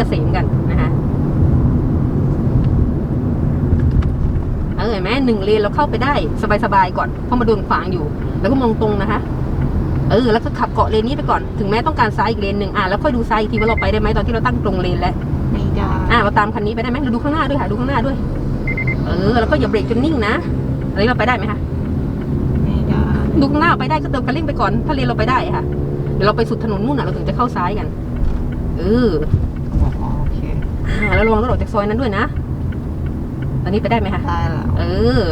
เกษมกันนะคะเออเห็นไหมหนึ่งเลนเราเข้าไปได้สบายๆก่อนเพราะมาโดนขวางอยู่ แล้วก็มองตรงนะคะ เออ แล้วก็ขับเกาะเลนนี้ไปก่อน ถึงแม้ต้องการซ้ายอีกเลนหนึ่งอะแล้วค่อยดูซ้ายอีกทีว่าเราไปได้ไหมตอนที่เราตั้งตรงเลนแล้วไม่ได้อะเราตามคันนี้ไปได้ไหมเราดูข้างหน้าด้วยค่ะดูข้างหน้าด้วย เออ แล้วก็อย่าเบรกจนนิ่งนะอันนี้เราไปได้ไหมคะไม่ได้ดูข้างหน้าไปได้ก็เติมคันเร่งไปก่อน ถ้าเลนเราไปได้ค่ะเดี๋ยวเราไปสุดถนนนู่นอะเราถึงจะเข้าซ้ายกันเอออ๋อโอเค อ่าแล้วระวังรถออกจากซอยนั้นด้วยนะ ตอนนี้ไปได้ไหมคะ ได้แล้วเออ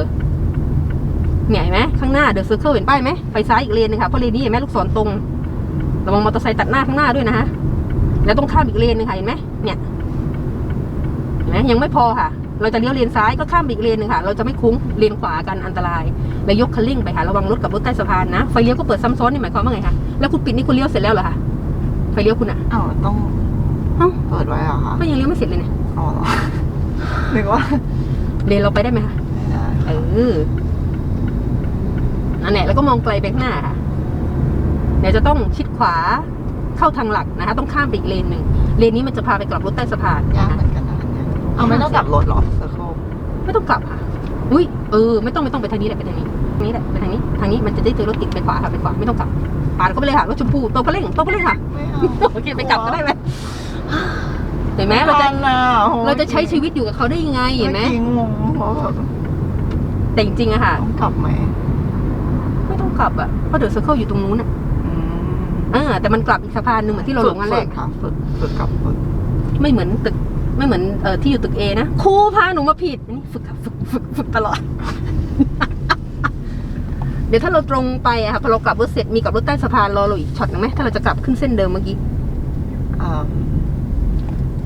เนี่ยเห็นไหมข้างหน้าเดอะเซอร์เคิลเห็นป้ายไหมไฟซ้ายอีกเลนหนึงค่ะเพราะเลนนี้เห็นไหมลูกศรตรงระวังมอเตอร์ไซค์ตัดหน้าข้างหน้าด้วยนะฮะแล้วต้องข้ามอีกเลนหนึงค่ะเห็นไหมเนี่ยเห็นไหมยังไม่พอค่ะ เราจะเลี้ยวเลนซ้ายก็ข้ามไปอีกเลนหนึ่งค่ะ เราจะไม่คุ้งเลนขวากันอันตรายแล้วยกคันเร่งไปค่ะระวังรถกับรถใต้สะพานนะไฟเลี้ยวก็เปิดซ้ำซ้อนนี่หมายความว่าไงคะแล้วคุณปิดนี่คุณเลี้ยวเสร็จแล้วเหรอคะไฟเลี้ยวคุณอะอ้าวต้องเอ้าเปิด ไว้เหรอคะก็ยังเลี้ยวไม่เสร็จเลยเนี่ยอ๋อเหรอนึกว่าเลนเราไปได้ไหมคะไม่ได้เออนั่นแหละแล้วก็มองไกลไปข้างหน้าค่ะเดี๋ยวจะต้องชิดขวาเข้าทางหลักนะคะ ต้องข้ามไปอีกเลนหนึ่งเลนนี้มันจะพาไปกลับรถใต้สะพานยากนะคะเหมือนกันนะอันเนี่ยเอาไม่ต้องกลับรถเหรอเซอร์เคิลไม่ต้องกลับค่ะอุ้ยเออไม่ต้องไม่ต้องไปทางนี้แหละไปทางนี้ทางนี้แหละไปทางนี้ทางนี้มันจะได้เจอรถติดไปขวาค่ะไปขวาไม่ต้องกลับปาดเข้าไปเลยค่ะรถชมพูโตก็เร่งโตก็เร่งค่ะไม่เอาโอเคไปกลับก็ได้ไหม เราจะใช้ชีวิตอยู่กับเขาได้ยังไงเห็นไหมอกี้งงเพราะแบบแต่จริงๆอะค่ะ ต้องกลับไหมไม่ต้องกลับอะเพราะเดอะเซอร์เคิลอยู่ตรงนู้นอะอืมอ่าแต่มันกลับอีกสะพานหนึ่งเหมือนที่เราหลงอันแรกฝึค่ะฝึกฝึกกลับฝึกไม่เหมือนตึกไม่เหมือนเอ่อที่อยู่ตึกเอนะครูพาหนูมาผิดอันนี้ฝึกค่ะฝึกฝึกฝึกตลอด เดี๋ยวถ้าเราตรงไปอะค่ะพอเรากลับรถเสร็จมีกลับรถใต้สะพานรอเราอีกช็อตหนึ่งไหมถ้าเราจะกลับขึ้นเส้นเดิมเมื่อกี้อ่าเพ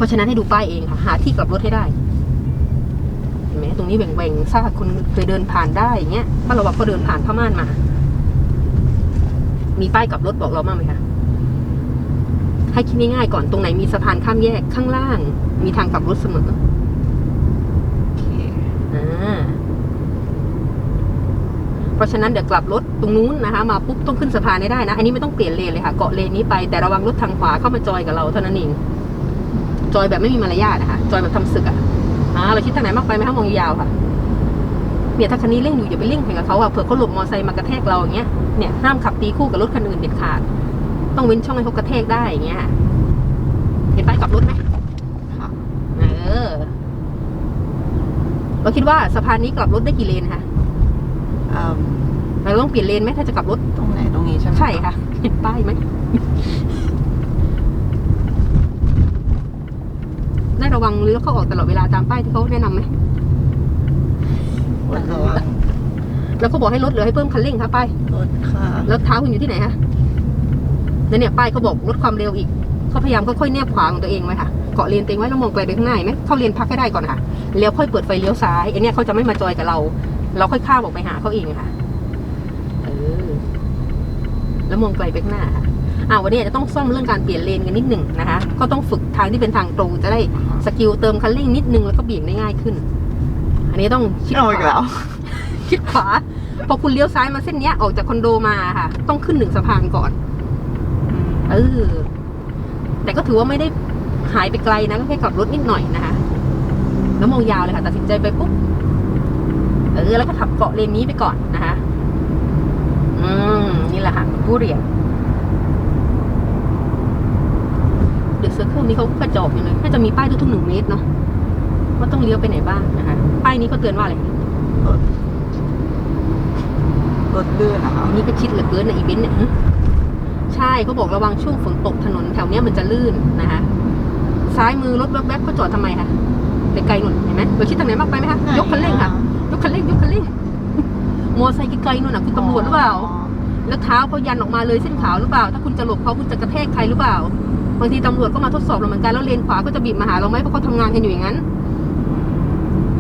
ราะฉะนั้นให้ดูป้ายเองค่ะหาที่กลับรถให้ได้เห็นไหมตรงนี้แหว่งๆซากคนเคยเดินผ่านได้อย่างเงี้ยถ้าเราบอกเขาเดินผ่านพม่านมา มีป้ายกลับรถบอกเราบ้างไหมคะให้คิดง่ายๆก่อนตรงไหนมีสะพานข้ามแยกข้างล่าง มีทางกลับรถเสมอโอเคอ่าเพราะฉะนั้นเดี๋ยวกลับรถตรงนู้นนะคะ มาปุ๊บต้องขึ้นสะพานให้ได้นะ อันนี้ไม่ต้องเปลี่ยนเลนเลยค่ะ เกาะเลนนี้ไปแต่ระวังรถทางขวาเข้ามาจอยกับเราเท่านั้นเอง จอยแบบไม่มีมารยาทนะคะจอยแบบทำศึกอะอ่าเราคิดทางไหนมากไปไหมคะมองยาวๆค่ะ เนี่ยถ้าคันนี้เร่งอยู่อย่าไปเร่งแข่งกับเขาอะเผื่อเขาหลบมอเตอร์ไซค์มากระแทกเราอย่างเงี้ยเนี่ยห้ามขับตีคู่กับรถคันอื่นเด็ดขาด ต้องเว้นช่องให้เขากระแทกได้อย่างเงี้ยค่ะเห็นป้ายกลับรถไหมค่ะเออเราคิดว่าสะพานนี้กลับรถได้กี่เลนคะเอ่อเราต้องเปลี่ยนเลนไหมถ้าจะกลับรถตรงไหนตรงนี้ใช่ไหมใช่ค่ะเห็นป้ายไหม ได้ ระวังหรือเขาออกตลอดเวลาตามป้ายที่เขาแนะนำไหมรถระวังแล้วเขาบอกให้ลดหรือให้เพิ่มคันเร่งคะป้ายรถค่ะแล้วเท้าคุณอยู่ที่ไหนคะแล้วเนี่ยป้ายเขาบอกลดความเร็วอีกเขาพยายามค่อยๆแนบขวาของตัวเองไว้ค่ะเกาะเลนตัวเองไว้แล้วมองไกลไปข้างหน้าเห็นไหมเข้าเลนพักให้ได้ก่อนค่ะแล้วค่อยเปิดไฟเลี้ยวซ้ายไอเนี่ยเขาจะไม่มาจอยกับเรา เราค่อยข้ามออกไปหาเขาเองค่ะเออแล้วมองไกลไปข้างหน้าค่ะ อ่าวันนี้อาจจะต้องซ่อมเรื่องการเปลี่ยนเลนกันนิดหนึ่งนะคะ ก็ต้องฝึกทางที่เป็นทางตรงจะได้สกิลเติมคันเร่งนิดนึงแล้วก็เบี่ยงได้ง่ายขึ้น อันนี้ต้องคิดเอาขอีกวาแล้วคิดขวาพอคุณเลี้ยวซ้ายมาเส้นเนี้ยออกจากคอนโดมาค่ะ ต้องขึ้นหนึ่งสะพานก่อน เออ แต่ก็ถือว่าไม่ได้หายไปไกลนะ ก็แค่ขับรถนิดหน่อยนะคะ แล้วมองยาวเลยค่ะ ตัดสินใจไปปุ๊บ เออ แล้วก็ขับเกาะเลนนี้ไปก่อนนะคะ อืม นี่แหละค่ะผู้เรียน เดอะเซอร์เคิลนี้เขากระจอกอยู่เลยน่าจะมีป้ายทุกๆหนึ่งเมตรเนาะว่าต้องเลี้ยวไปไหนบ้างนะคะ ป้ายนี้ก็เตือนว่าอะไรรถรถลื่นนะคะอันนี้ก็ชิดเหลือเกินในอีเวนต์เนี่ยฮะใช่เขาบอกระวังช่วงฝนตกถนนแถวเนี้ยมันจะลื่นนะคะ ซ้ายมือรถแวบๆเขาจอดทำไมคะไกลๆหนุนเห็นไหมเราชิดทางไหนมากไปไหมคะยกคันเร่งค่ะ ยกคันเร่งยกคันเร่งมอไซค์ไกลๆนู่นน่ะคือตำรวจหรือเปล่า แล้วเท้าเขายันออกมาเลยเส้นขาวหรือเปล่า ถ้าคุณจะหลบเขาคุณจะกระแทกใครหรือเปล่า บางทีตำรวจก็มาทดสอบเราเหมือนกันแล้วเลนขวาก็จะบีบมาหาเราไหมเพราะเขาทำงานกันอยู่อย่างนั้น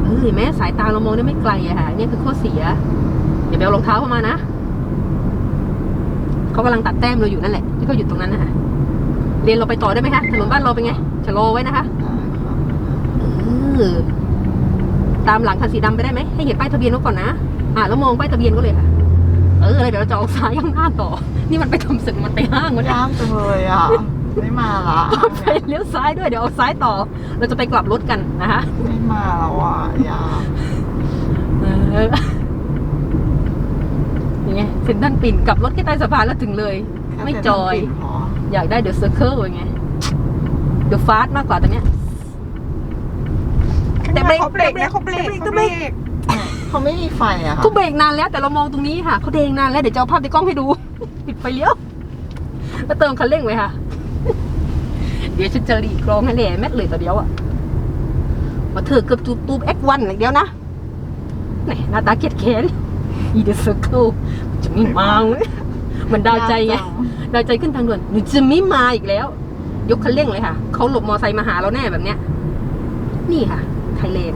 เออเห็นไหมสายตาเรามองได้ไม่ไกลอะค่ะนี่คือข้อเสียอย่าไปเอารองเท้าเข้ามานะเขากำลังตัดแต้มเราอยู่นั่นแหละที่เขาหยุดตรงนั้นนะคะเรียนเราไปต่อได้ไหมคะถนนบ้านเราเป็นไงชะลอไว้นะคะเออตามหลังคันสีดำไปได้ไหมให้เห็นป้ายทะเบียนไว้ก่อนนะอะแล้วมองป้ายทะเบียนก็เลยค่ะเออแล้วเดี๋ยวเราจะออกซ้ายข้างหน้าต่อ นี่มันไปทำศึกมันไปห้างมันยากจังเลยอะ ไม่มาละไปเลี้ยวซ้ายด้วยเดี๋ยวเอาซ้ายต่อ เราจะไปกลับรถกันนะคะไม่มาแล้วอะอยาเออยังไงเซ็นทรัลปิ่นกลับรถแค่ใต้สะพานแล้วถึงเลย ไม่จอยพออยากได้เดอะเซอร์เคิลยังไงเดอะฟาสมากกว่าตอนเนี้ยแต่เบรกเขาเบรกนะเขาเบรกแต่เบรกเขาไม่มีไฟอะค่ะเขาเบรกนานแล้วแต่เรามองตรงนี้ค่ะเขาเดงนานแล้วเดี๋ยวจะเอาภาพในกล้องให้ดูปิดไฟเลี้ยวแล้วเติมคันเร่งไว้ค่ะเดี๋ยวฉันจะรีกรองให้แหล่แม็ดเลยต่อเดียวอะมาเธอเกือบจูบตูบเอ็กวันอย่างเดียวนะไหนหน้าตาเกลียดแค้นอีเดอะเซอร์เคิลจะไม่มาเว้ยมันดาวใจไงดาวใจขึ้นทางด่วนหนูจะไม่มาอีกแล้ว ยกคันเร่งเลยค่ะ เขาหลบมอไซค์มาหาเราแน่แบบเนี้ย นี่ค่ะ ไทยเลน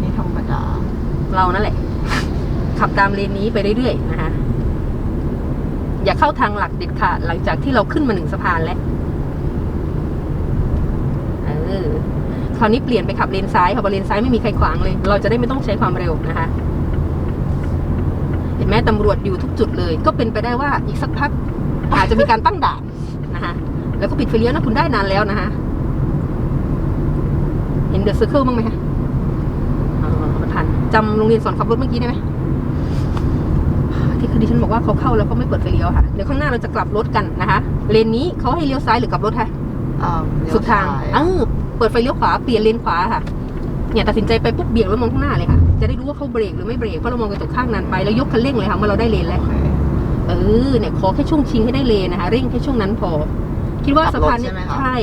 นี่ธรรมดา เรานั่นแหละ ขับตามเลนนี้ไปเรื่อยๆนะคะ อย่าเข้าทางหลักเด็ดขาดหลังจากที่เราขึ้นมาหนึ่งสะพานแล้วเออคราวนี้เปลี่ยนไปขับเลนซ้ายค่ะเพราะเลนซ้ายไม่มีใครขวางเลย เราจะได้ไม่ต้องใช้ความเร็วนะคะ เห็นไหมตำรวจอยู่ทุกจุดเลย ก็เป็นไปได้ว่าอีกสักพัก อาจจะมีการตั้งด่านนะคะแล้วก็ปิดไฟเลี้ยวนะคุณได้นานแล้วนะคะเห็นเดอะเซอร์เคิลบ้างไหมคะอ๋อมันทันจำโรงเรียนสอนขับรถเมื่อกี้ได้ไหม ที่คือดิฉันบอกว่าเขาเข้าแล้วเขาไม่เปิดไฟเลี้ยวค่ะ เดี๋ยวข้างหน้าเราจะกลับรถกันนะคะ เลนนี้เขาให้เลี้ยวซ้ายหรือกลับรถคะอ่าเลี้ยวสุดทางซ้ยเออเปิดไฟเลี้ยวขวาเปลี่ยนเลนขวาค่ะ เนี่ยตัดสินใจไปปุ๊บเบี่ยงแล้วมองข้างหน้าเลยค่ะ จะได้รู้ว่าเขาเบรกหรือไม่เบรก เพราะเรามองกระจกข้างนานไปแล้วยกคันเร่งเลยค่ะเมื่อเราได้เลนแล้วโอเคเออ เนี่ยขอแค่ช่วงชิงให้ได้เลนนะคะ เร่งแค่ช่วงนั้นพอ คิดว่าสะพานเนี่ยใช่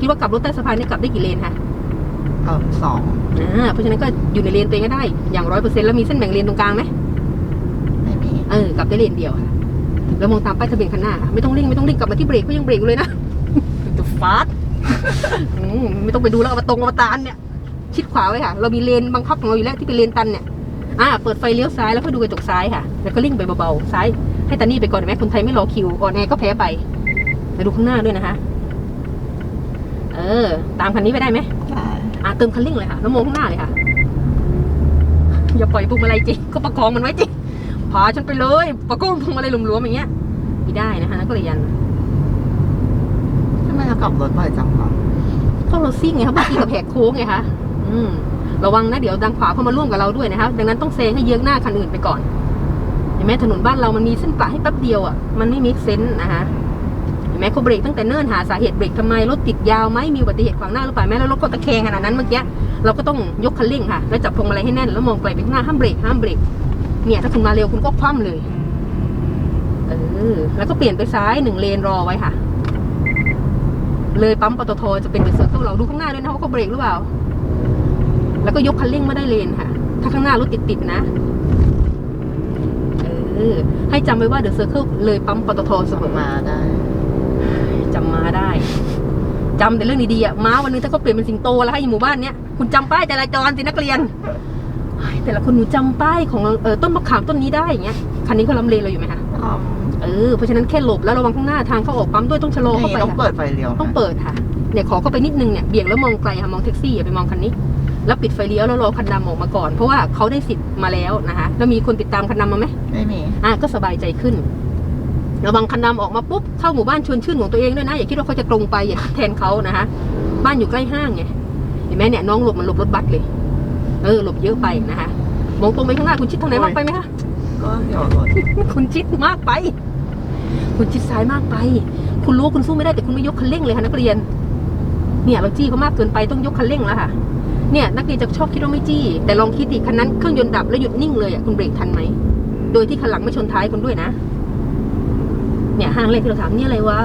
คิดว่ากลับรถใต้สะพานเนี่ยกลับได้กี่เลนคะเออสองอ่าเพราะฉะนั้นก็อยู่ในเลนตัวเองก็ได้ อย่างร้อยเปอร์เซ็นต์แล้วมีเส้นแบ่งเลนตรงกลางไหมไม่มี เออกลับได้เลนเดียวค่ะแล้วมองตามป้ายทะเบียนคันหน้าค่ะไม่ต้องเร่งไม่ต้องเร่งกลับมาที่เบรกก็ยังเบรกอยู่เลยนะจะฟาดอืมไม่ต้องไปดูแล้วเอามาตรงเอามาตานเนี่ย ชิดขวาไว้ค่ะ เรามีเลนบังคับของเราอยู่แล้วที่เป็นเลนตันเนี่ยอ่าเปิดไฟเลี้ยวซ้ายแล้วก็ดูกระจกซ้ายค่ะ แล้วก็เร่งไปเบาๆซ้ายให้ตานี่ไปก่อนเห็นไหมคนไทยไม่รอคิวอ่อนแอก็แพ้ไปแล้วดูข้างหน้าด้วยนะคะ เออ ตามคันนี้ไปได้ไหมได้อะเติมคันเร่งเลยค่ะแล้วมองข้างหน้าเลยค่ะอย่าปล่อยพวงมาลัยจริงก็ประคองมันไว้จริง พาฉันไปเลย ประคองพวงมาลัยหลวมๆอย่างเงี้ยไม่ได้นะคะนักเรียนทำไมเรากลับรถบ่อยจังคะก็เราซิ่งไงครับบางทีกับแหกโค้งไงคะอืมระวังนะเดี๋ยวดังขวาเข้ามาร่วมกับเราด้วยนะคะดังนั้นต้องเซงให้เยื้องหน้าคันอื่นไปก่อนเห็นไหมถนนบ้านเรามันมีเส้นประให้แป๊บเดียวอะมันไม่มีเซนส์นะคะเห็นไหมเขาเบรกตั้งแต่เนิ่นหาสาเหตุเบรกทำไมรถติดยาวไหมมีอุบัติเหตุขวางหน้าหรือเปล่าแม้แล้วรถก็ตะแคงขนาดนั้นเมื่อกี้เราก็ต้องยกคันเร่งค่ะ แล้วจับพวงมาลัยให้แน่นแล้วมองไกลไปข้างหน้าห้ามเบรกห้ามเบรก เนี่ย ถ้าคุณมาเร็วคุณก็คว่ำเลย เออ แล้วก็เปลี่ยนไปซ้ายหนึ่งเลนรอไว้ค่ะ เลยปั๊มปตทจะเป็นเดอะเซอร์เคิลเราดูข้างหน้าด้วยนะว่าเขาเบรกหรือเปล่า แล้วก็ยกคันเร่งมาได้เลนค่ะ ถ้าข้างหน้ารถติดๆนะ เออ ให้จำไว้ว่าเดอะเซอร์เคิลเลยปั๊มปตทเสมอมามาได้จำมาได้จำแต่เรื่องดีๆอะม้าวันหนึงถ้าเขาเปลี่ยนเป็นสิงโตแล้วให้อยู่หมู่บ้านเนี้ยคุณจำป้ายจราจรสินักเรียนเฮ้ย แต่ละคนหนูจำป้ายของเออต้นมะขามต้นนี้ได้อย่างเงี้ยคันนี้เขาลำเลนเราอยู่ไหมคะอืมเออเพราะฉะนั้นแค่หลบแล้วระวังข้างหน้าทางเข้าออกปั๊มด้วยต้องชะลอเข้านี่ไปต้องค่ะเปิดไฟเลี้ยวต้องเปิดค่ะเนี่ยขอเข้าไปนิดนึงเนี่ยเบี่ยงแล้วมองไกลค่ะมองแท็กซี่อย่าไปมองคันนี้แล้วปิดไฟเลี้ยวแล้วรอคันดำออกมาก่อน เพราะว่าเขาได้สิทธิ์มาแล้วนะคะแล้วมีคนติดตามคันดำมาไหมไม่มีอะก็สบายใจขึ้น ระวังคันดำออกมาปุ๊บเข้าหมู่บ้านชวนชื่นของตัวเองด้วยนะอย่าคิดว่าเขาจะตรงไปอย่าคิดแทนเขานะคะบ้านอยู่ใกล้ห้างไงเห็นไหมเนี่ยน้องหลบมันหลบรถบัสเลย เออหลบเยอะไปนะคะมองตรงไปข้างหน้าคุณชิดทางไหนมากไปไหมคะก็เดี๋ยวรถคุณชิดมากไป คุณชิดซ้ายมากไป คุณรู้ว่าคุณสู้ไม่ได้แต่คุณไม่ยกคันเร่งเลยค่ะนักเรียน เนี่ยเราจี้เขามากเกินไปต้องยกคันเร่งแล้วค่ะ เนี่ยนักเรียนจะชอบคิดว่าไม่จี้ แต่ลองคิดดิคันนั้นเครื่องยนต์ดับแล้วหยุดนิ่งเลยอะคุณเบรกทันไหมโดยที่คันหลังไม่ชนท้ายคุณด้วยนะ เนี่ยห้างเลขที่เราถามเนี่ยอะไรวะ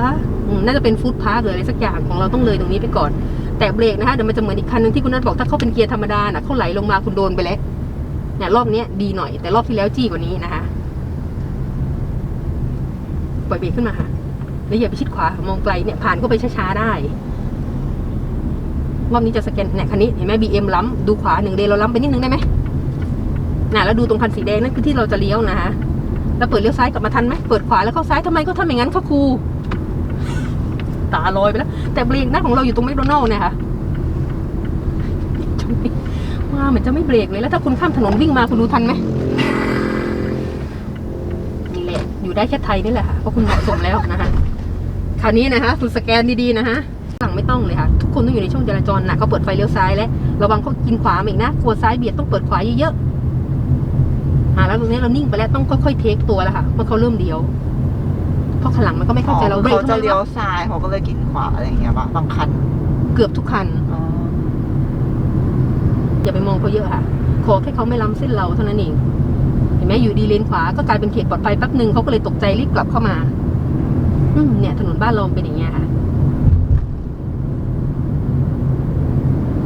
อืมน่าจะเป็นฟู้ดพาร์คหรืออะไรสักอย่างของเราต้องเลยตรงนี้ไปก่อน แต่เบรกนะคะเดี๋ยวมันจะเหมือนอีกคันหนึงที่คุณนัทบอกถ้าเขาเป็นเกียร์ธรรมดาน่ะเขาไหลลงมาคุณโดนไปแล้วเนี่ยรอบนี้ดีหน่อยแต่รอบที่แล้วจี้กว่านี้นะคะปล่อยเบรกขึ้นมาค่ะแล้วอย่าไปชิดขวามองไกลเนี่ยผ่านก็ไปช้าๆได้รอบนี้จะสแกนเนี่ยคันนี้เห็นไหมบีเอ็มล้ำดูขวาหนึ่งเลนเราล้ำไปนิดนึงได้ไหมน่ะแล้วดูตรงคันสีแดงนั่นคือที่เราจะเลี้ยวนะคะแล้วเปิดเลี้ยวซ้ายกลับมาทันไหมเปิดขวาแล้วเข้าซ้ายทำไมก็ทำอย่างนั้นคะครู ตาลอยไปแล้ว แต่เบรกหน้าของเราอยู่ตรงแมคโดนัลล์เนี่ยค่ะมาเหมือนจะไม่เบรกเลยแล้วถ้าคุณข้ามถนนวิ่งมาคุณดูทันไหมนี่แหละอยู่ได้แค่ไทยนี่แหละค่ะเพราะคุณเหมาะสมแล้วนะคะคราวนี้นะคะคุณสแกนดีๆนะคะสั่งไม่ต้องเลยค่ะ ทุกคนต้องอยู่ในช่องจราจรนะเขาเปิดไฟเลี้ยวซ้ายแล้วระวังเขากินขวาอีกนะกลัวซ้ายเบียดต้องเปิดขวาเยอะๆอ่าแล้วตรงนี้เรานิ่งไปแล้วต้องค่อยๆเทคตัวแล้วค่ะเมื่อเขาเริ่มเลี้ยว เพราะข้างหลังมันก็ไม่เข้าใจเราอ๋อเบรกเขาทำจะไมเลี้ยววะซ้ายเขาก็เลยกินขวาอะไรอย่างเงี้ยปะบางคันเกือบทุกคันอ๋ออย่าไปมองเขาเยอะค่ะ ขอแค่เขาไม่ล้ำเส้นเราเท่านั้นเองเห็นไหมอยู่ดีเลนขวาก็กลายเป็นเขตปลอดภัยแป๊บหนึ่งเขาก็เลยตกใจรีบกลับเข้ามา อืมเนี่ย ถนนบ้านเราเป็นอย่างเงี้ยค่ะ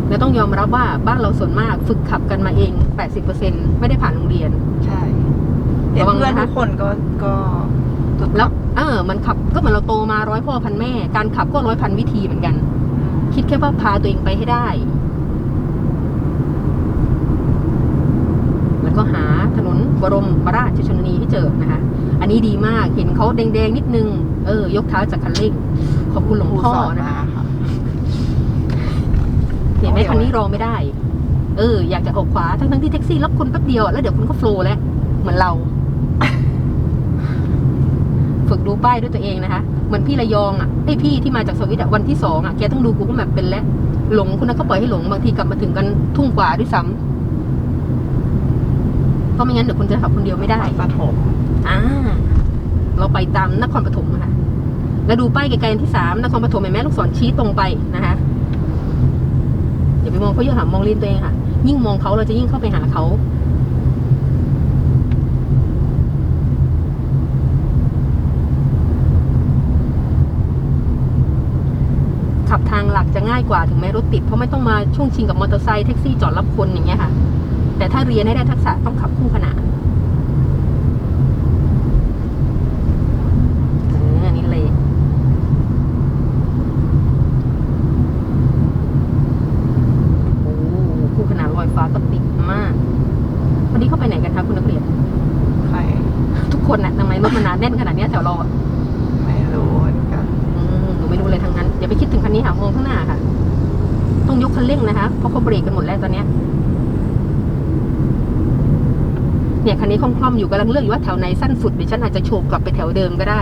แล้วต้องยอมรับว่าบ้านเราส่วนมากฝึกขับกันมาเอง80%ไม่ได้ผ่านโรงเรียน ใช่เห็นระวังเพื่อนนะคะทุกคนก็ก็ฝึก แล้วเออมันขับก็เหมือนเราโตมาร้อยพ่อพันแม่ การขับก็ร้อยพันวิธีเหมือนกัน คิดแค่ว่าพาตัวเองไปให้ได้ แล้วก็หาถนนบรมราชชนนีให้เจอนะคะ อันนี้ดีมากเห็นเขาแดงๆนิดนึง เออ ยกเท้าจากคันเร่งขอบคุณหลวงครูพ่อสอนนะมาคะค่ะเห็นไหมโอ้ยคันนี้รอไม่ได้ เออ อยากจะออกขวาทั้งๆที่แท็กซี่รับคนแป๊บเดียวอะแล้วเดี๋ยวคุณก็โฟล์แล้วเหมือนเราฝึก ดูป้ายด้วยตัวเองนะคะ เหมือนพี่ระยองอะไอยพี่ที่มาจากสวิตอะวันที่สองอะแกต้องดูกูก็แบบเป็นแล้วหลงคุณนะก็ปล่อยให้หลงบางทีกลับมาถึงกันทุ่งกว่าด้วยซ้ำเพราะไม่งั้นเดี๋ยวคุณจะขับคนเดียวไม่ได้ปฐมอ่าเราไปตามนครปฐมอะค่ะแล้วดูป้ายไกลๆอันที่สามนครปฐมเห็นไหมลูกศรชี้ตรงไปนะคะอย่าไปมองเขาเยอะหามองลินตัวเองค่ะ ยิ่งมองเขาเราจะยิ่งเข้าไปหาเขา ขับทางหลักจะง่ายกว่าถึงแม้รถติดเพราะไม่ต้องมาช่วงชิงกับมอเตอร์ไซค์แท็กซี่จอดรับคนอย่างเงี้ยค่ะ แต่ถ้าเรียนให้ได้ทักษะต้องขับคู่ขนานเอออันนี้เลย โอ้คู่ขนานลอยฟ้าก็ติดมาก วันนี้เข้าไปไหนกันคะคุณนักเรียน ใคร ทุกคนน่ะทำไมรถมันหนาแน่นขนาดเนี้ยแถวเราอะ ไม่รู้เหมือนกัน อืมหนูไม่รู้เลยทั้งนั้น อย่าไปคิดถึงคันนี้ค่ะมองข้างหน้าค่ะ ต้องยกคันเร่งนะคะ เพราะเขาเบรกกันหมดแล้วตอนเนี้ย เนี่ยคันนี้คล่อ มๆอยู่กำลังเลือกอยู่ว่าแถวไหนสั้นสุดเดี๋ยวฉันอาจจะโฉบกลับไปแถวเดิมก็ได้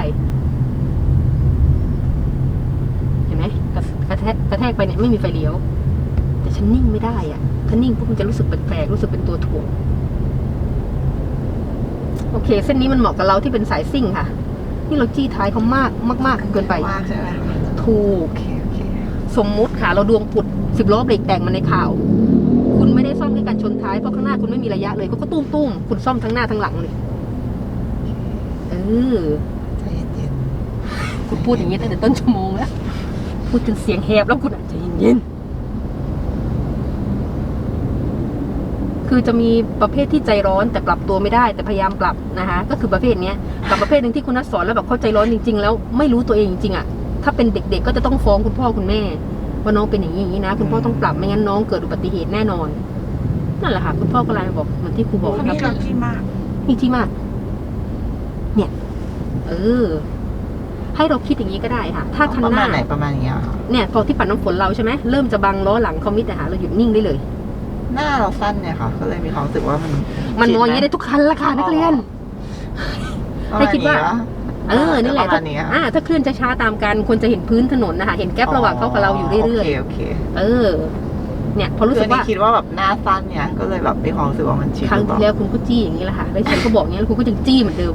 เห็นไหมกระกระแทกกระแทกไปเนี่ยไม่มีไฟเลี้ยว แต่ฉันนิ่งไม่ได้อะถ้านิ่งปุ๊บมันจะรู้สึกแปลกๆรู้สึกเป็นตัวถ่วงโอเค เส้นนี้มันเหมาะกับเราที่เป็นสายซิ่งค่ะ นี่เราจี้ท้ายเขามากมากๆเกินไปมากใช่ไหมถูกโอเคโอเคสมมุติค่ะ เราดวงปุดสิบล้อเบรกแตกมาในข่าว ท้ายเพราะข้างหน้าคุณไม่มีระยะเลยเขาก็ตุ้มตุ้มๆคุณซ่อมทั้งหน้าทั้งหลังเลยเออใจเย็นคุณพูดอย่างนี้ตั้งแต่ต้นชั่วโมงแล้วพูดจนเสียงแหบแล้วคุณอาจจะเย็นๆคือจะมีประเภทที่ใจร้อนแต่ปรับตัวไม่ได้แต่พยายามปรับนะคะก็คือประเภทเนี้ยกับประเภทหนึ่งที่คุณนัทสอนแล้วแบบเข้าใจร้อนจริง ๆ แล้วไม่รู้ตัวเองจริงๆอะถ้าเป็นเด็ก ๆ ก็จะต้องฟ้องคุณพ่อคุณแม่ว่าน้องเป็นอย่างนี้อย่างนี้นะ คุณพ่อต้องปรับไม่งั้นน้องเกิดอุบัติเหตุแน่นอน นั่นแหละค่ะคุณพ่อก็ไลน์มาบอกเหมือนที่ครูบอกๆนะนี่ครัเราบที่มากนี่ที่มาก เนี่ย เออ ให้เราคิดอย่างนี้ก็ได้ค่ะ ถ้าคันประหมาน้าณไหนประมาณอย่างเงี้ยค่ะเนี่ยพอที่ปัดน้ำฝนเราใช่ไหมเริ่มจะบังล้อหลังเขามิดนะคะเราหยุดนิ่งได้เลย หน้าเราสั้นเนี่ยค่ะ ก็เลยมีความรู้สึกว่ามัน มันมองอย่างนี้ได้ทุกคันละค่ะนักเรียนประให้มาณคิดว่านี้ปะเออนี่แหละประมาณนี้อะอ่าถ้าเคลื่อนช้าๆตามกันควรจะเห็นพื้นถนนนะคะ เห็นแก๊ประหว่างเขากับเราอยู่เรื่อยโอเคโอเคๆเออ เนี่ยพอรู้สึกคือว่านี่คิดว่าแบบหน้าสั้นเนี่ยก็เลยแบบมีความรู้สึกว่ามันชิดครั้งหรือเปที่ล่าแล้วคุณก็จี้อย่างนี้แหละค่ะแล้วฉันก็บอกอย่างนี้แล้วคุณก็ยังจี้เหมือนเดิม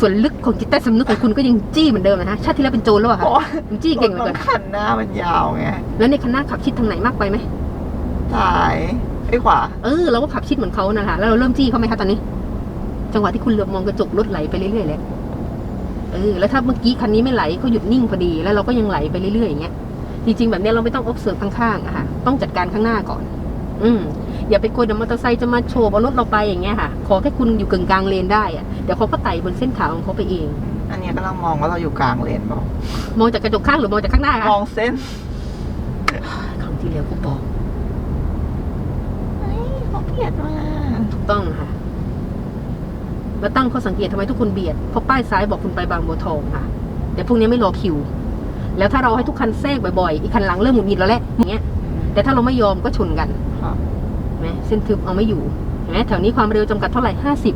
ส่วนลึกของจิตใต้สำนึกของคุณก็ยังจี้เหมือนเดิมนะคะชาติที่แล้วเป็นโจรแล้วอะเพค่ะราะว่าคุณจี้เก่งเหลือเกินคันหน้ามันยาวไงแล้วในคันหน้าขับชิดทางไหนมากไปไหมซ้ายไอ้ยขวาเออเราก็ขับชิดเหมือนเขานั่นแหละแล้วเราเริ่มจี้เขาไหมคะตอนนี้ จังหวะที่คุณเหลือบมองกระจกรถไหลไปเรื่อยๆแหละเออแล้วถ้าเมื่อกี้คันนี้ไม่ไหลเขาหยุดนิ่งพอดีแล้วเราก็ยังไหลไปเรื่อยๆอย่างเงี้ย จริงๆแบบเนี้ยเราไม่ต้อง observe ข้างๆอะค่ะ ต้องจัดการข้างหน้าก่อน อืมอย่าไปกลัวเดี๋ยวมอเตอร์ไซค์จะมาโฉบเอารถเราไปอย่างเงี้ยค่ะ ขอแค่คุณอยู่กึ่งกลางเลนได้อะเดี๋ยวเขาก็ไต่บนเส้นขาวของเขาไปเอง อันเนี้ยกำลังมองว่าเราอยู่กลางเลนเปล่ามองจากกระจกข้างหรือมองจากข้างหน้าคะมองเส้นครั้งที่แล้วกูบอกเฮ้ยเขาเกลียดมาถูกต้องค่ะแล้วตั้งข้อสังเกตทำไมทุกคนเบียดเพราะป้ายซ้ายบอกคุณไปบางบัวทองค่ะเดี๋ยวพวกนี้ไม่รอคิว แล้วถ้าเราให้ทุกคันแทรกบ่อยๆ อีกคันหลังเริ่มหงุดหงิดแล้วแหละอย่างเงี้ย แต่ถ้าเราไม่ยอมก็ชนกันค่ะเห็นไหมเส้นทึบเอาไม่อยู่เห็นไหมแถวนี้ความเร็วจำกัดเท่าไหร่ห้าสิบ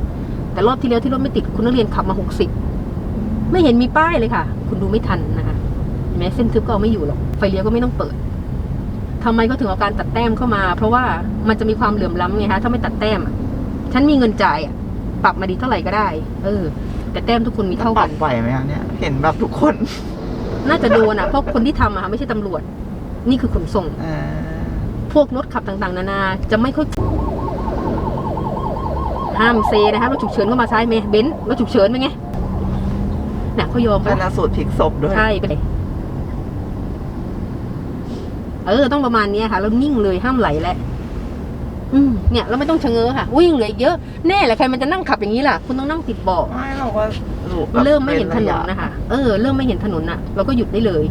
แต่รอบที่แล้วที่รถไม่ติดคุณนักเรียนขับมาหกสิบไม่เห็นมีป้ายเลยค่ะ คุณดูไม่ทันนะคะเห็นไหมเส้นทึบก็เอาไม่อยู่หรอกไฟเลี้ยวก็ไม่ต้องเปิดทำไมก็ถึงเอาการตัดแต้มเข้ามา เพราะว่ามันจะมีความเหลื่อมล้ำไงคะถ้าไม่ตัดแต้มอะฉันมีเงินจ่ายอะปรับมาดีเท่าไหร่ก็ได้ เออ แต่แต้มทุกคนมีเท่าปกัรันบไหวไหมคะเนี่ยเห็นแบบทุกคน น่าจะโดนอะเพราะคนที่ทำอะค่ะไม่ใช่ตำรวจ นี่คือขนส่ง อ่าพวกรถขับต่างๆ นานาจะไม่ค่อย ห้ามเซนะคะรถฉุกเฉินก็มาซ้ายเมย์เบนซ์รถฉุกเฉินเป็นไงน่ะเขายอมชปะนะสูตรพลิกศพด้วย ใช่ไปเลยเออ ต้องประมาณเนี้ยค่ะแล้วนิ่งเลยห้ามไหลแล้วอืมเนี่ยเราไม่ต้องชะเง้อค่ะ วิ่งเหลืออีกเยอะแน่แหละใครมันจะนั่งขับอย่างนี้ล่ะ คุณต้องนั่งติดเบาะไม่เราก็รู้แบบ เริ่มไม่เห็นถนนป็รนะคะเออเริ่มไม่เห็นถนนน่ะ เราก็หยุดได้เลย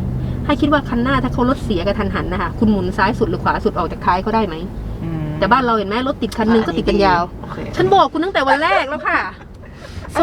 ให้คิดว่าคันหน้าถ้าเขารถเสียกระทันหันนะคะคุณหมุนซ้ายสุดหรือขวาสุดออกจากท้ายเขาได้ไหมอืมแต่บ้านเราเห็นไหมรถติดคันหนึงก็ติดกันยาวโอเคฉันบอกคุณตั้งแต่วันแรกแล้วค่ะ